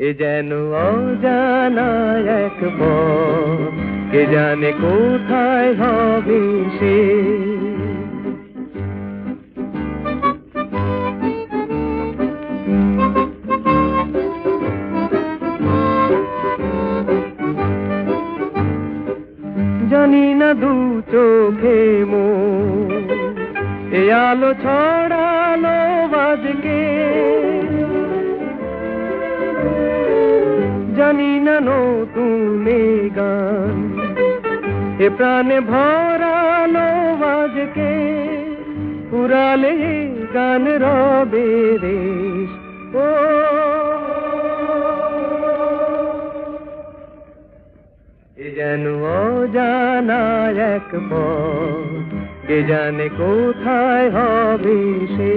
যেন অজানা এক কে জানে কোথায় হবে সে। জানি না দু চোখে মো এ আলো ছড়ালো জানি না নতুন গান। এ প্রাণে ভরালো বাজকে পুরালে গান রবে রেশ ও যেন অজানা এক পথ, কে জানে কোথায় হবে সে।